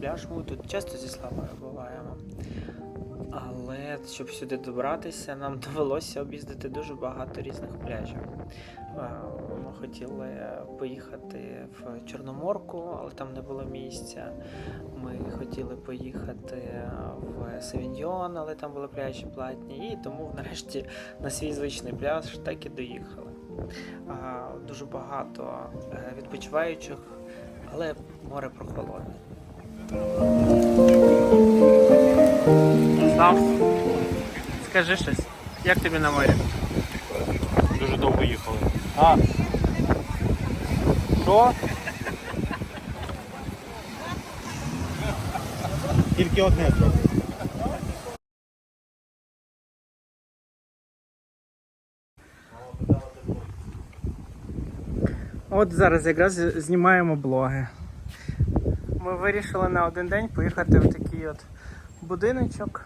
Е, пляж. Ми тут часто зі Славою буваємо. Але щоб сюди добратися, нам довелося об'їздити дуже багато різних пляжів. Е, Ми хотіли поїхати в Чорноморку, але там не було місця. Ми хотіли поїхати в Савіньйон, але там були пляжі платні. І тому нарешті на свій звичний пляж так і доїхали. Дуже багато е, відпочиваючих, але море прохолодне. Слав, скажи щось. Як тобі на морі? Дуже довго їхали. А. Що? Тільки одне. От зараз якраз знімаємо блоги. Ми вирішили на один день поїхати в такий от будиночок.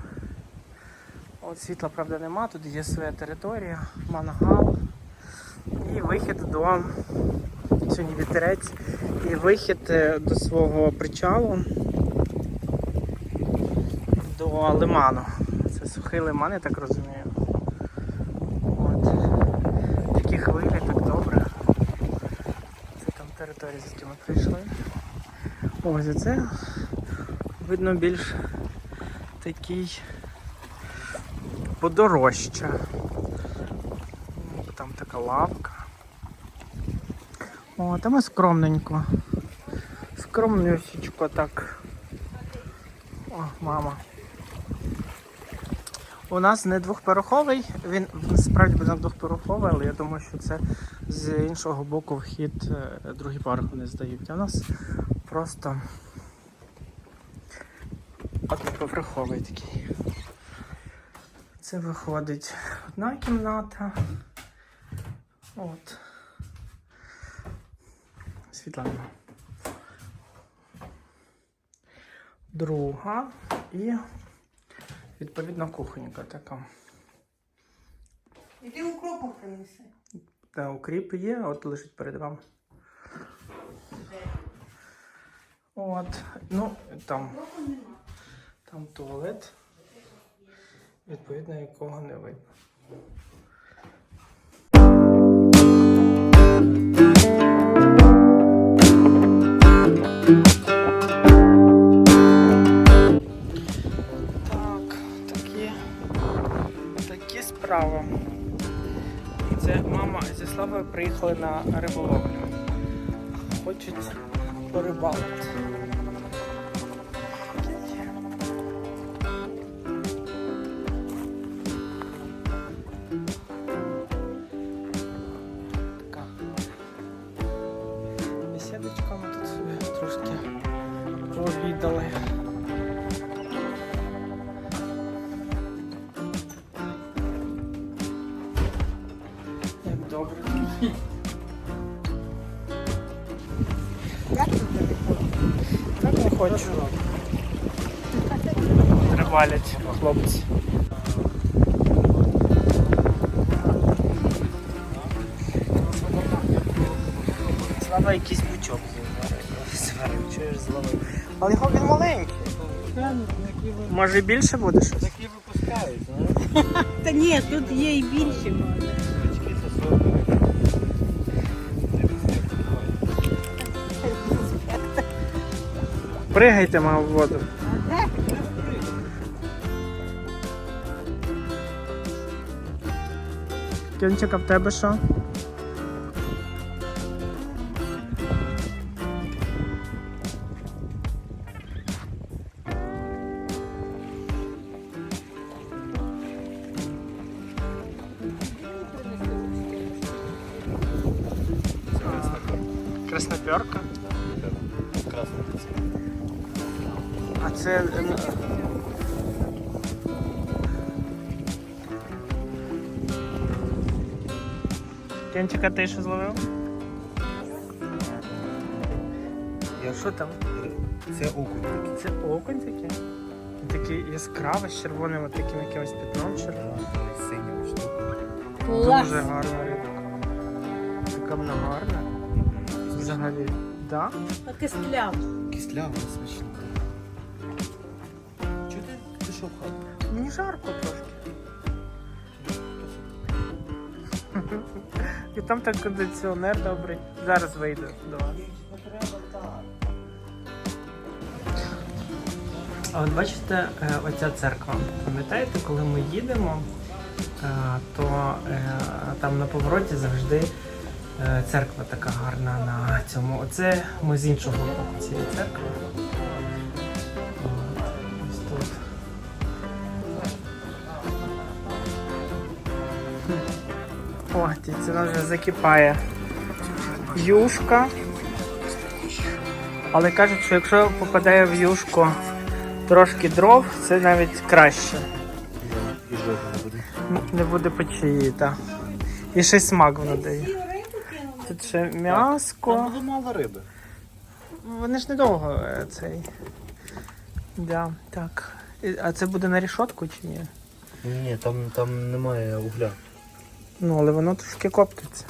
От світла, правда, нема, тут є своя територія, мангал і вихід до сьогодні вітерець, і вихід е, до свого причалу до лиману. Це сухий лиман, я так розумію. От. Такі хвилі, так добре. Це там територія, звідки ми прийшли. Ось це видно більш такий подорожча. Там така лавка. О, там скромненько. Скромнюсічко так. О, мама. У нас не двохпороховий, він справді будинок двохпороховий, але я думаю, що це з іншого боку вхід е, другий поверх не здають. У нас просто одноповерховий такий. Це виходить одна кімната. От. Світлана. Друга і відповідно кухонька така. Іди укропу принеси. Та укріп є, от лежить перед вами. От, ну там, там туалет, відповідно, якого не видно. Так, такі, такі справи. Це мама зі Славою приїхали на риболовлю. Хочуть порибалити. Слава якийсь бучок зварив, чуєш зловив. Але його він маленький. Може і більше буде щось? Такі випускають, знаєш? Та ні, тут є і більше. може. Пригайте, мав в воду. Кінчика в тебе що? Красноперка. А це. е, Кенчика, ти що зловив? Я Що там? Це окунь такий. Це окунь такий? Такий яскравий, з червоним от таким якимось пятном червоним. Штука. Клас. Дуже гарна рибка. Така вона гарна. Взагалі. Да? Кистляв. кислява, смачна. Чого ти пішов в хату? Мені жарко трошки. І там так кондиціонер добрий. Зараз вийду до вас. А от бачите, е, оця церква. Пам'ятаєте, коли ми їдемо, е, то е, там на повороті завжди церква така гарна на цьому. Оце ми з іншого боку цієї церкви. От, Ось тут. О, ціна вже закипає. Юшка. Але кажуть, що якщо попадає в юшку трошки дров, це навіть краще. І жодного не буде. Не буде печії, так. І ще смак воно дає. Тут м'яско. Там буде мало риби. Вони ж недовго е, цей. Да, так. І- А це буде на рішотку чи ні? Ні, там, там немає угля. Ну, але воно трошки коптиться.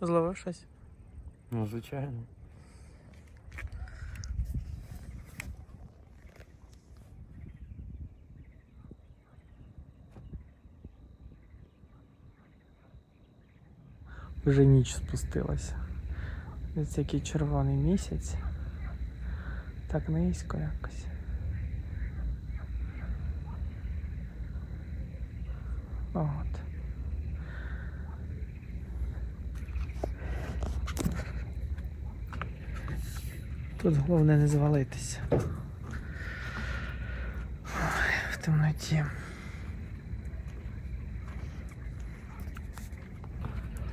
Зловив щось? Ну, звичайно. Вже ніч спустилася. Ось який червоний місяць. Так низько якось. От. Тут головне не звалитися. В темноті.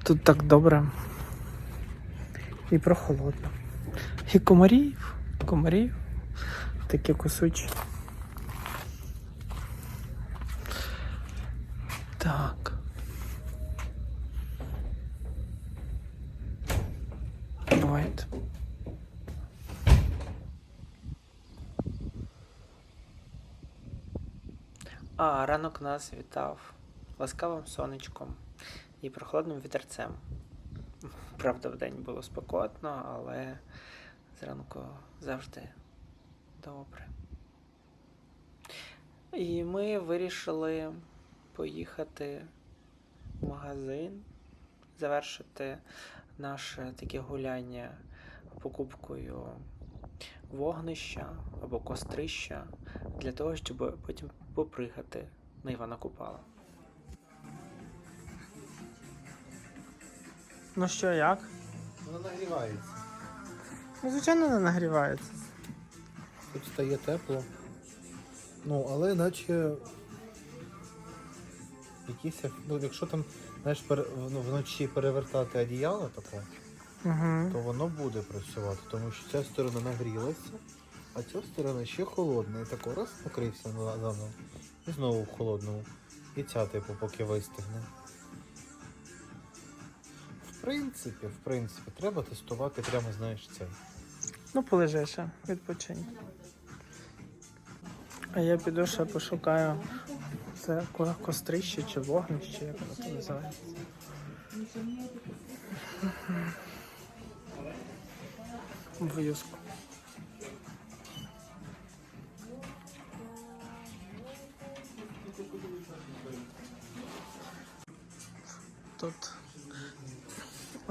Тут так добре. І прохолодно. І комарів, комарів. Такі кусочі. Так. Бувайте. А, ранок нас вітав ласкавим сонечком і прохолодним вітерцем. Правда, вдень було спекотно, але зранку завжди добре. І ми вирішили поїхати в магазин, завершити наше таке гуляння покупкою вогнища або кострища для того, щоб потім попригати на Івана Купала. Ну що, як? Воно нагрівається. Ну, звичайно, не нагрівається. Тут стає тепло. Ну, але наче. Якісь, ну, якщо там, знаєш, пере, ну, вночі перевертати одіяло таке, Угу. то воно буде працювати, тому що ця сторона нагрілася, а ця сторона ще холодна. І тако раз накрився на- заново. І знову в холодному. І ця, типу, поки вистигне. В принципі, в принципі, треба тестувати прямо, знаєш, це. Ну, полежи відпочинь. А я піду ще пошукаю це ко- кострище чи вогнище, як воно там називається. В'юзку.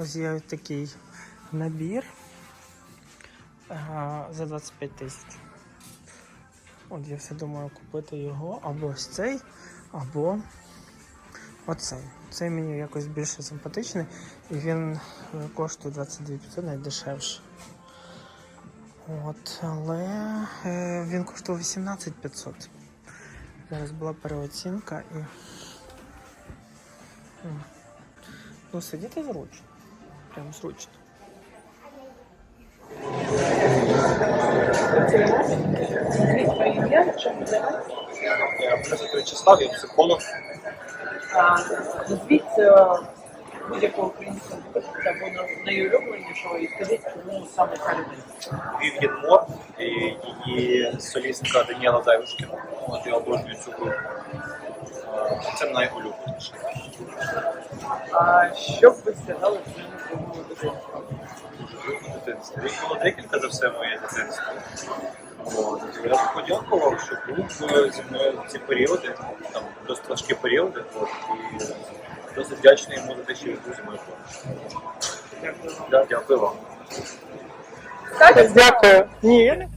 Ось є такий набір за 25 тисяч. От я все думаю купити його або ось цей, або Оцей. Цей мені якось більше симпатичний, і він е, коштує 22 500, навіть дешевше. От, але е, він коштував 18 500. Зараз була переоцінка і. Ну, сидіти зручно. Прям зручно. Я професор Вячеслав, я психолог. А, Назвіть е, будь-якого українського музика або на- найулюбленішого і скажіть, чому саме ця людина. Вів'єн Мор і її солістка Даніела Зайвушкіна. От я обожнюю цю групу. Е, Це найулюбленіше. А що б ви сказали Було декілька за все моє дитинство. Я б подякував, що був зі мною ці періоди, там досить важкі періоди. І досить вдячний йому за те, що він був зі мною поруч. Да, Дякую вам. Дякую. Ні,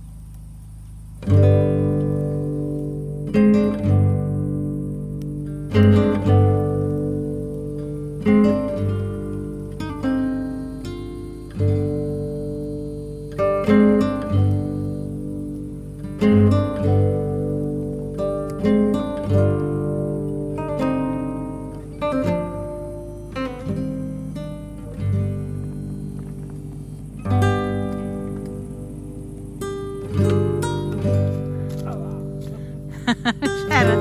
Ще раз.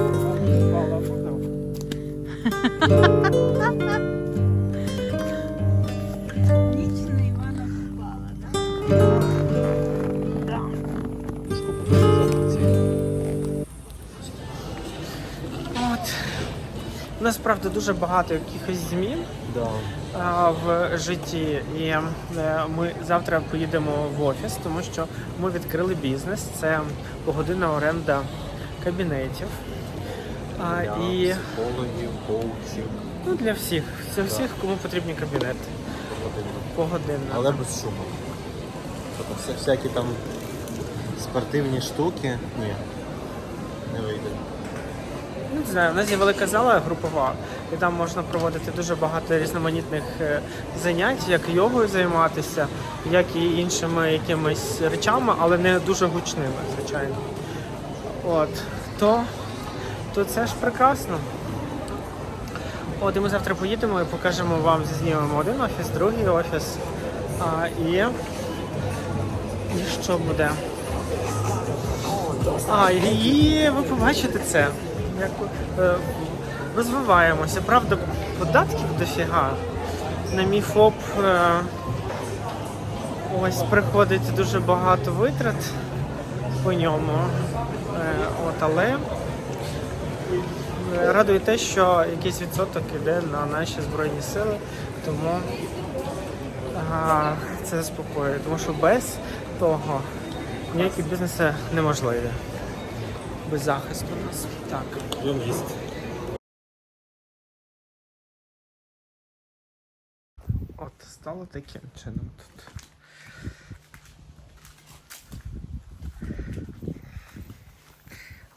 Ніч Івана впала, так? От. У нас, правда, дуже багато якихось змін Да. в житті. І е, ми завтра поїдемо в офіс, тому що ми відкрили бізнес. Це погодинна оренда кабінетів. А, і психологів, коучів. ну, для всіх, для всіх, кому потрібні кабінети. Погодинна. Але без шуму. Тобто вся- всякі там спортивні штуки. Ні. Не вийде. Ну, Не знаю, у нас є велика зала групова, і там можна проводити дуже багато різноманітних е, занять, як йогою займатися, як і іншими якимись речами, але не дуже гучними, звичайно. От, то, то це ж прекрасно. От, і ми завтра поїдемо і покажемо вам, знімемо один офіс, другий офіс. А, і, і що буде? А, і ви побачите це. Як е, розвиваємося. Правда, податків дофіга. На мій ФОП е, ось приходить дуже багато витрат по ньому. Е, от, але е, радує те, що якийсь відсоток іде на наші Збройні сили, тому а, це заспокоює. Тому що без того ніякі бізнеси неможливі. Без захисту у нас. Так. От стало таким чином тут.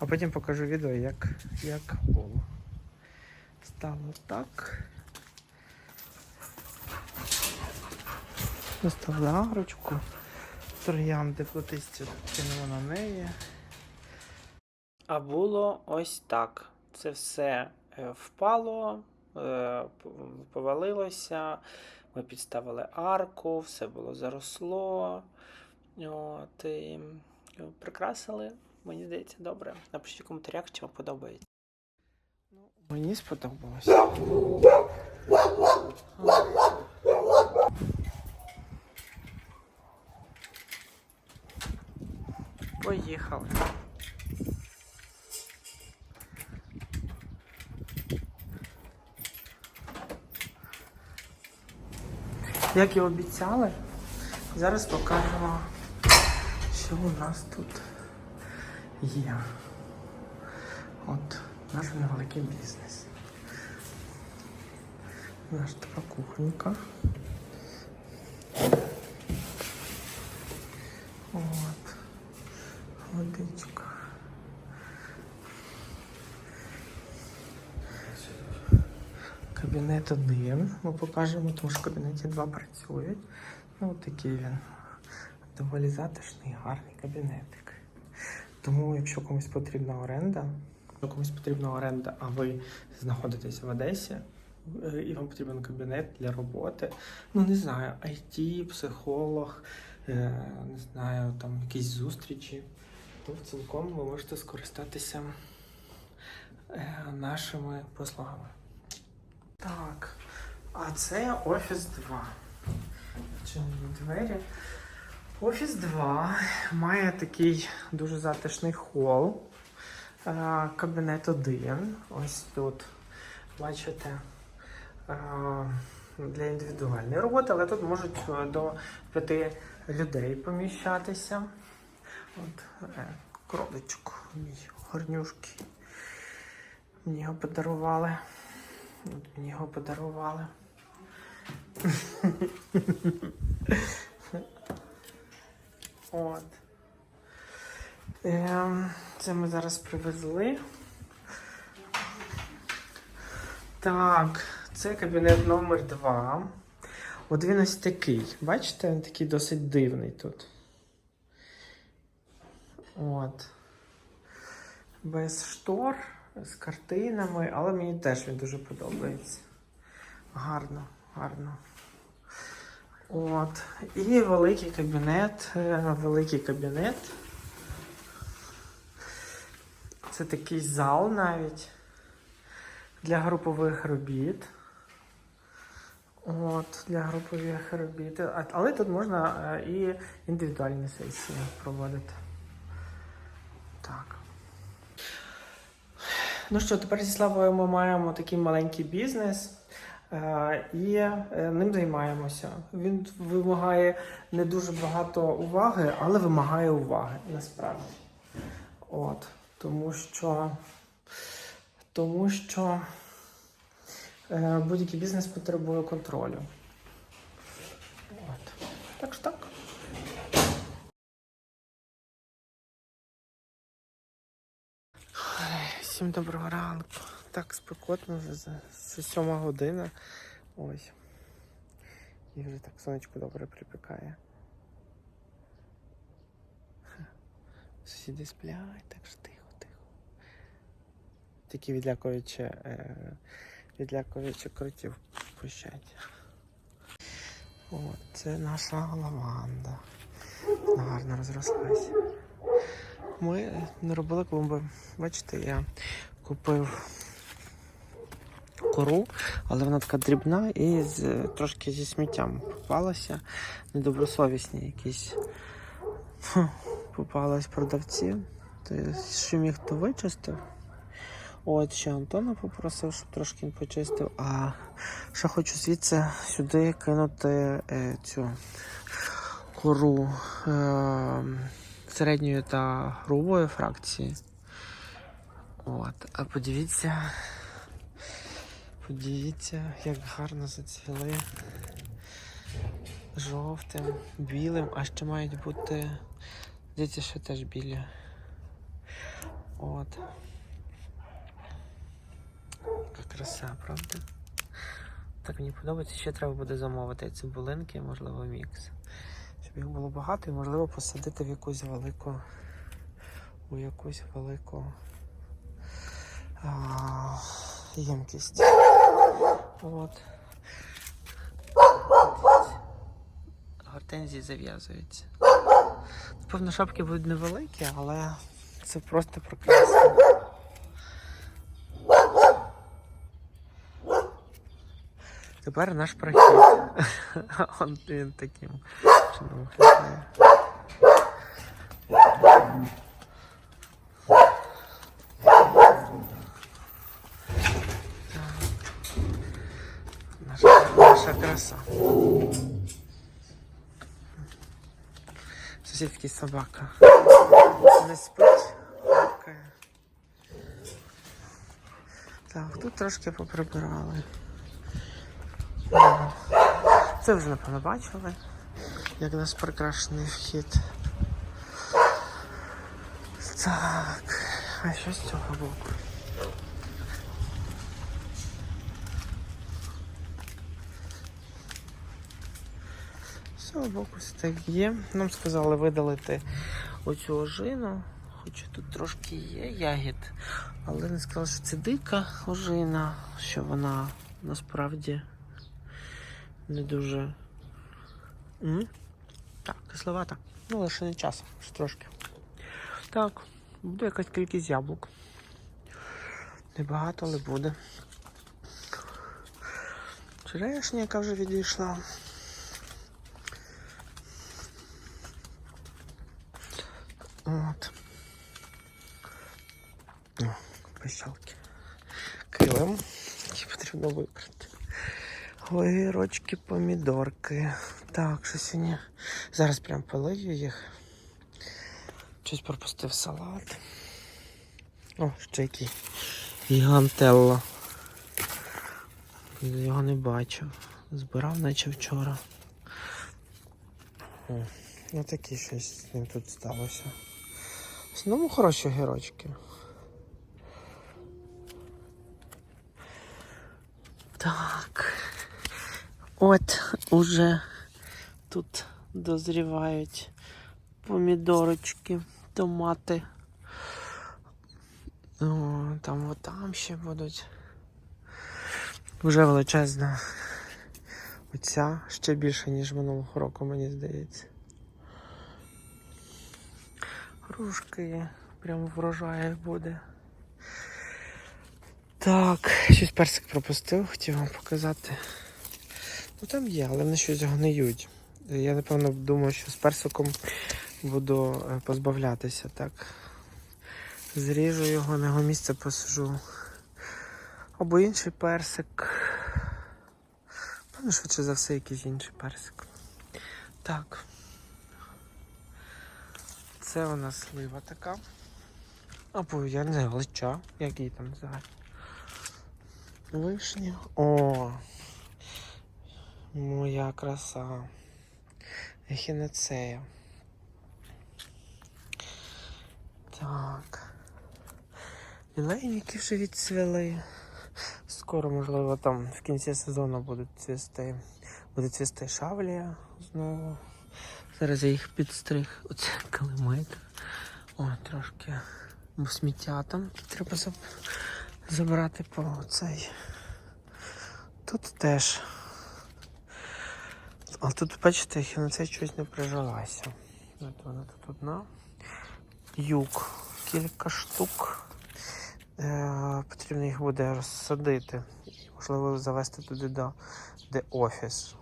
А потім покажу відео, як, як було. Стало так. Доставили агрочку. Троянди плетисті кинули на неї. А було ось так. Це все е, впало, е, повалилося. Ми підставили арку, все було заросло. От, і е, прикрасили. Мені здається, добре. Напишіть в коментарях, чи вам подобається. Ну, мені сподобалося. Поїхали. Як і обіцяли, зараз покажемо, що у нас тут є. От наш невеликий бізнес. Наша така кухонька. От. Водичка. кабінет один. Ми покажемо, тому що в кабінеті два працюють. Ну, такий він. Доволі затишний, гарний кабінетик. Тому, якщо комусь потрібна оренда, якщо комусь потрібна оренда, а ви знаходитесь в Одесі, е, і вам потрібен кабінет для роботи, ну не знаю, IT, психолог, е, не знаю, там якісь зустрічі, то цілком ви можете скористатися е, нашими послугами. Так, а це Офіс 2. Відчинені двері. Офіс 2 має такий дуже затишний хол. Е, Кабінет 1. Ось тут, бачите, е, для індивідуальної роботи, але тут можуть е, до п'яти людей поміщатися. От кроличок мій горнюшки. Мені його подарували. От мені його подарували. От. Ем, це ми зараз привезли. Так, це кабінет номер 2. От він ось такий. Бачите, він такий досить дивний тут. От. Без штор, з картинами, але мені теж він дуже подобається. Гарно, гарно. От. І великий кабінет. е, Великий кабінет. Це такий зал навіть для групових робіт. От, для групових робіт. Але тут можна е, і індивідуальні сесії проводити. Так. Ну що, тепер зі Славою ми маємо такий маленький бізнес. Е, І е, ним займаємося. Він вимагає не дуже багато уваги, але вимагає уваги насправді. От. Тому що, тому що е, будь-який бізнес потребує контролю. От. Так що так. Всім доброго ранку. Так спекотно вже за, сьома година. Ось. І вже так сонечко добре припікає. Сусіди сплять, так що тихо, тихо. Тільки відлякуючи, е, відлякуючи кротів пущать. От, це наша лаванда. Вона гарно розрослася. Ми не робили клумби. Бачите, я купив кору, але вона така дрібна і з, трошки зі сміттям попалася. Недобросовісні якісь попались продавці. Що міг, то вичистив. От ще Антона попросив, щоб трошки він почистив. А ще хочу звідси сюди кинути е, цю кору е, середньої та грубої фракції. От, а подивіться, подивіться, як гарно зацвіли жовтим, білим, а ще мають бути, здається, що теж білі. От. Яка краса, правда? Так мені подобається, ще треба буде замовити цибулинки, можливо, мікс. Щоб їх було багато і можливо посадити в якусь велику. У якусь велику а, ємкість. От. Гортензії зав'язуються. Напевно, шапки будуть невеликі, але це просто прекрасно. Тепер наш прохід. Он він таким чином виглядає. Наша, наша краса. Сусідський собака. Не спить, гавкає. Так, тут трошки поприбирали. Це вже напевно бачили, як наш прикрашений вхід. Так, а що з цього боку? Богу, все так є. Нам сказали видалити оцю ожину, хоча тут трошки є ягід, але не сказали, що це дика ожина, що вона насправді не дуже. М? Так, кисловата. Ну, лише не часом, ще трошки. Так, буде якась кількість яблук. Небагато, але буде. Черешня, яка вже відійшла. От. О, пищалки. Килим, які потрібно вибрати. Огірочки, помідорки. Так, що сьогодні. Зараз прям полию їх. Щось пропустив салат. О, ще який. Гігантелло. Його не бачив. Збирав наче вчора. О, ну такі щось з ним тут сталося. В основному хороші огірочки. Так. От уже тут дозрівають помідорочки, томати. О, там от там ще будуть. Вже величезна. Оця ще більше, ніж минулого року, мені здається. Грушки прямо врожаю буде. Так, щось персик пропустив, хотів вам показати. Ну там є, але вони щось гниють. Я напевно думаю, що з персиком буду е, позбавлятися, так. Зріжу його, на його місце посажу. Або інший персик. Певно, швидше за все, якийсь інший персик. Так. Це у нас слива така. Або я не знаю, лича, як її там називають. Вишня. О! Моя краса. Ехінацея. Так. Лілейники вже відцвіли. Скоро, можливо, там в кінці сезону будуть цвісти. Буде цвісти шавлія знову. Зараз я їх підстриг. Оце калимик. О, трошки сміття там треба забрати по цей. Тут теж. А тут, бачите, на це щось не прижилася. От вона тут одна. Юг. Кілька штук. Е, потрібно їх буде розсадити. Можливо, завести туди, де офіс.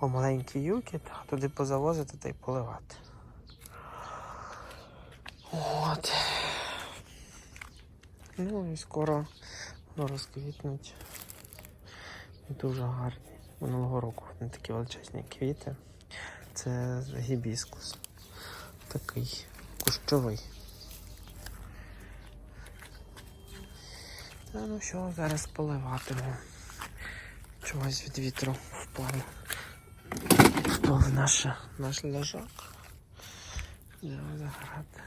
О, маленькі юки, та, туди позавозити та й поливати. От. Ну і скоро ну, розквітнуть. Дуже гарні. Минулого року вони такі величезні квіти. Це гібіскус. Такий кущовий. Та ну що, зараз поливатиму. Чогось від вітру впав. Впав наш, наш заграти.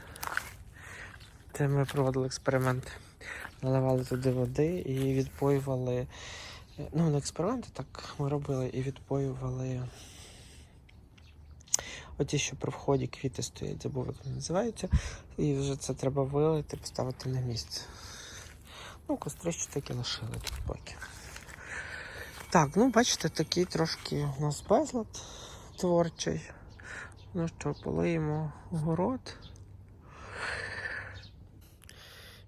Це ми проводили експеримент. Наливали туди води і відпоювали. Ну, не експерименти так ми робили і відпоювали. Оті, що при вході квіти стоять, забув, як вони називаються. І вже це треба вилити, поставити на місце. Ну, кострищі таки лишили тут поки. Так, ну бачите, такий трошки у нас безлад творчий. Ну що, полиємо город.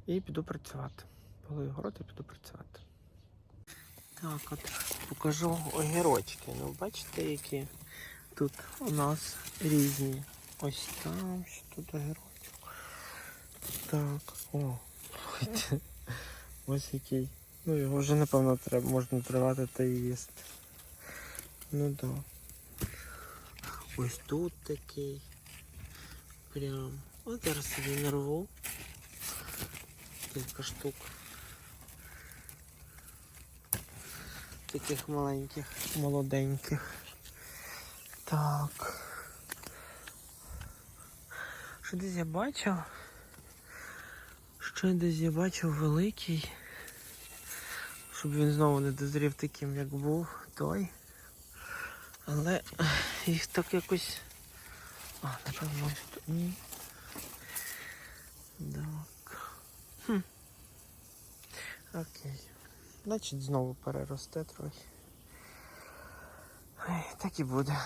І піду працювати. Полию город і піду працювати. Так, от покажу огірочки. Ну, бачите, які тут у нас різні. Ось там, ще тут огірочок. Так, о. Ось який. Ну його вже напевно треба, можна тривати та їсти. Ну да. Ось тут такий. Прям. От зараз собі нарву. Кілька штук. Таких маленьких, молоденьких. Так. Що десь я бачив? Що десь я бачив великий. Щоб він знову не дозрів таким, як був той. Але їх так якось. А, напевно, тут. Ні. Так. Хм. Окей. Значить, знову переросте трохи. Ой, так і буде.